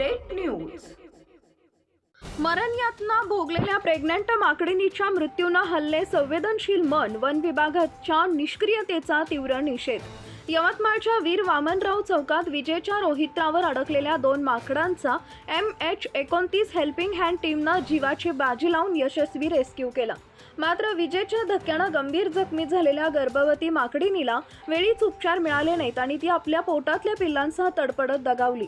Update news मरण यातना भोगलेल्या pregnant माकडिनीच्या मृत्यूनं हल्ले संवेदनशील मन वन विभागाच्या निष्क्रियतेचा तीव्र निषेध. यवतमाळच्या वीर वामनराव चौकात विजेच्या रोहित्रावर अडकलेल्या दोन माकडांचा एम एच एकोणतीस हेल्पिंग हँड टीमनं जीवाची बाजी लावून यशस्वी रेस्क्यू केला. मात्र विजेच्या धक्क्यानं गंभीर जखमी झालेल्या गर्भवती माकडिनीला वेळीच उपचार मिळाले नाहीत आणि ती आपल्या पोटातल्या पिल्लांसह तडपडत दगावली.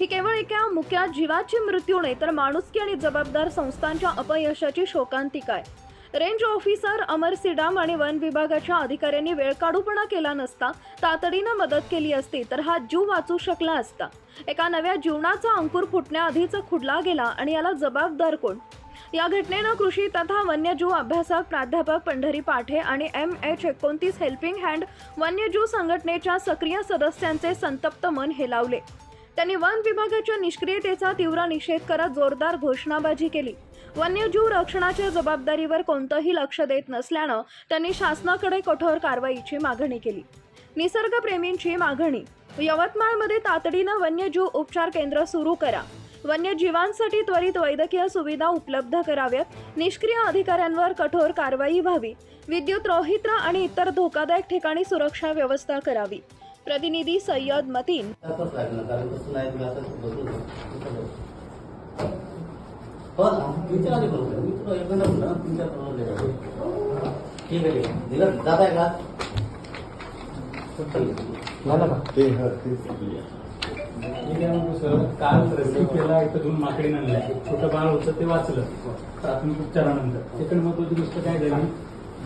ही केवळ एका मुक्या जीवाची मृत्यू नाही तर माणुसकी आणि जबाबदार संस्थांच्या अपयशाची शोकांतिका आहे. रेंज ऑफिसर अमर सिडाम आणि वन विभागाच्या अधिकाऱ्यांनी वेळकाढूपणा केला नसता तातडीनं मदत केली असती तर हा जीव वाचू शकला असता. एका नव्या जीवनाचा अंकुर फुटण्याआधीच खुडला गेला आणि याला जबाबदार कोण? या घटनेनं कृषी तथा वन्यजीव अभ्यासक प्राध्यापक पंढरी पाठे आणि एम एच एकोणतीस हेल्पिंग हँड वन्यजीव संघटनेच्या सक्रिय सदस्यांचे संतप्त मन हेलावले. त्यांनी वन विभागाच्या निष्क्रियतेचा तीव्र निषेध करत जोरदार घोषणाबाजी केली. वन्यजीव रक्षणाच्या जबाबदारीवर कोणतंही लक्ष देत नसल्यानं त्यांनी शासनाकडे कठोर कारवाईची मागणी केली. निसर्गप्रेमींची मागणी यवतमाळमध्ये तातडीनं वन्यजीव उपचार केंद्र सुरू करा. वन्यजीवांसाठी त्वरित वैद्यकीय सुविधा उपलब्ध कराव्यात. निष्क्रिय अधिकाऱ्यांवर कठोर कारवाई व्हावी. विद्युत रोहित्र आणि इतर धोकादायक ठिकाणी सुरक्षा व्यवस्था करावी. प्रतिनिधी सय्यद मतीन. हो ठीक आहे ठीक आहे. दिलं? जात आहे का? झालं का? ते हा तेच मी काय म्हणतो सर काल रेस्क्यू केला इथं दोन माकडे आणल्या. छोटं बाळ होतं ते वाचलं. प्राथमिक उपचारानंतर. सेकंड महत्वाची गोष्ट काय झाली?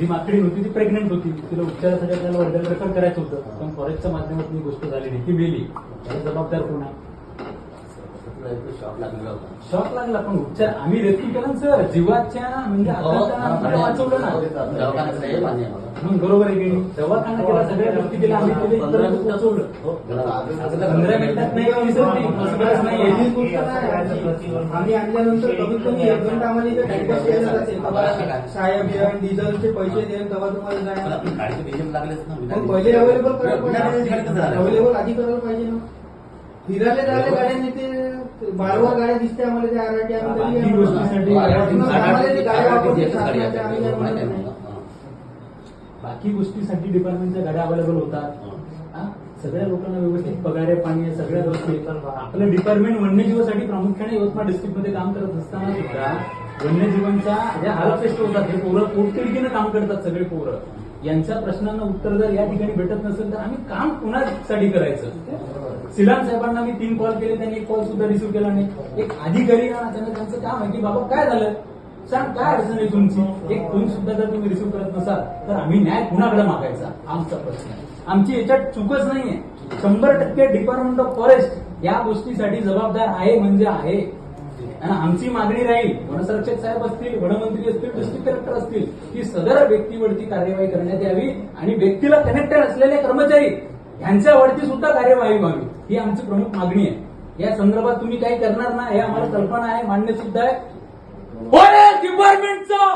जी माकडी होती ती प्रेग्नेंट होती. तिला उपचारासाठी आपल्याला वर्धन रेफर करायचं होतं. पण फॉरेस्टच्या माध्यमातून ही गोष्ट झाली नाही. ती मेली. त्याला जबाबदार कोण आहे? शॉक लागला. पण उपचार आम्ही रेस्क्यू केला ना सर. जीवाच्या म्हणजे आत्महत्या आम्हाला वाचवलं ना. हे बरोबर आहे की नाही? दवाखाना केला सगळ्या गोष्टी केल्या आम्ही केले पंधरा इथपर्यंत मिनिटात पोहोचवलं हो, पंधरा मिनिटात नाही आहे. गोष्ट आम्ही आणल्यानंतर कमीत कमी एक घंटा आम्हाला इथे टाइमपास केला जाते साहेब येऊन डिझेलचे पैसे देऊन तेव्हा तुम्हाला जायला मग पहिले अवेलेबल करायला पाहिजे. अवेलेबल आधी करायला पाहिजे ना. फिरायला जायला गाड्या ते बारवार गाड्या दिसते आम्हाला त्या गोष्टीसाठी आम्हाला ते गाड्या वापरते गाडी शासनाच्या आम्ही काय म्हणत नाही. बाकी गोष्टीसाठी डिपार्टमेंटच्या गाड्या अवेलेबल होतात. सगळ्या लोकांना व्यवस्थित पगार आहे पाणी आहे सगळ्या गोष्टी. आपलं डिपार्टमेंट वन्यजीवासाठी प्रामुख्याने यवतमाळ डिस्ट्रिक्टमध्ये काम करत असताना सुद्धा वन्यजीवांचा ज्या हालअपेष्ट होतात हे पोरं पोटतिडकीनं काम करतात सगळे पोरं. यांच्या प्रश्नांना उत्तर जर या ठिकाणी भेटत नसेल तर आम्ही काम कुणासाठी करायचं? सिलान साहेबांना मी तीन कॉल केले त्यांनी एक कॉल सुद्धा रिसिव्ह केला नाही. एक अधिकारी त्यांना त्यांचं काम आहे की बाबा काय झालं? सांग काय अडचण आहे तुमची? एक फोन सुद्धा जर तुम्ही रिसिव्ह करत नसाल तर आम्ही न्याय कुणाकडे मागायचा? आमचा प्रश्न आहे. आमची याच्यात चूकच नाहीये. शंभर टक्के डिपार्टमेंट ऑफ फॉरेस्ट या गोष्टीसाठी जबाबदार आहे म्हणजे आहे. आणि आमची मागणी राहील वनसंरक्षक साहेब असतील वनमंत्री असतील डिस्ट्रिक्ट कलेक्टर असतील की सदर व्यक्तीवरती कार्यवाही करण्यात यावी आणि व्यक्तीला कनेक्टेड असलेले कर्मचारी यांच्यावरती सुद्धा कार्यवाही व्हावी. ही आमची प्रमुख मागणी आहे. या संदर्भात तुम्ही काही करणार ना हे आम्हाला कल्पना आहे मान्य सुद्धा आहे. फॉरेस्ट डिपार्टमेंटचा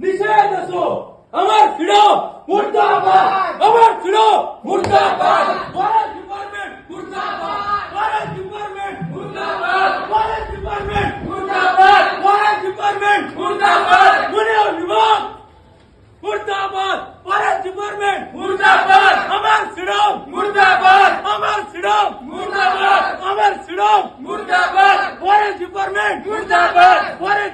निषेध असो. अमर फिडो मुर्दाबाद. अमर फिडो मुर्दाबाद. फॉरेस्ट डिपार्टमेंट मुर्दाबाद. फॉरेस्ट डिपार्टमेंट मुर्दाबाद. फॉरेस्ट डिपार्टमेंट मुर्दाबाद. फॉरेस्ट डिपार्टमेंट मुर्दाबाद. गुन्हे विभाग मुर्दाबाद. फॉरेस्ट डिपार्टमेंट मुर्दाबाद. अमर सिडम मुर्दाबाद. अमर सिडम मुर्दाबाद. अमर सिडम मुर्दाबाद. फॉरेस्ट डिपार्टमेंट मुर्दाबाद. Forest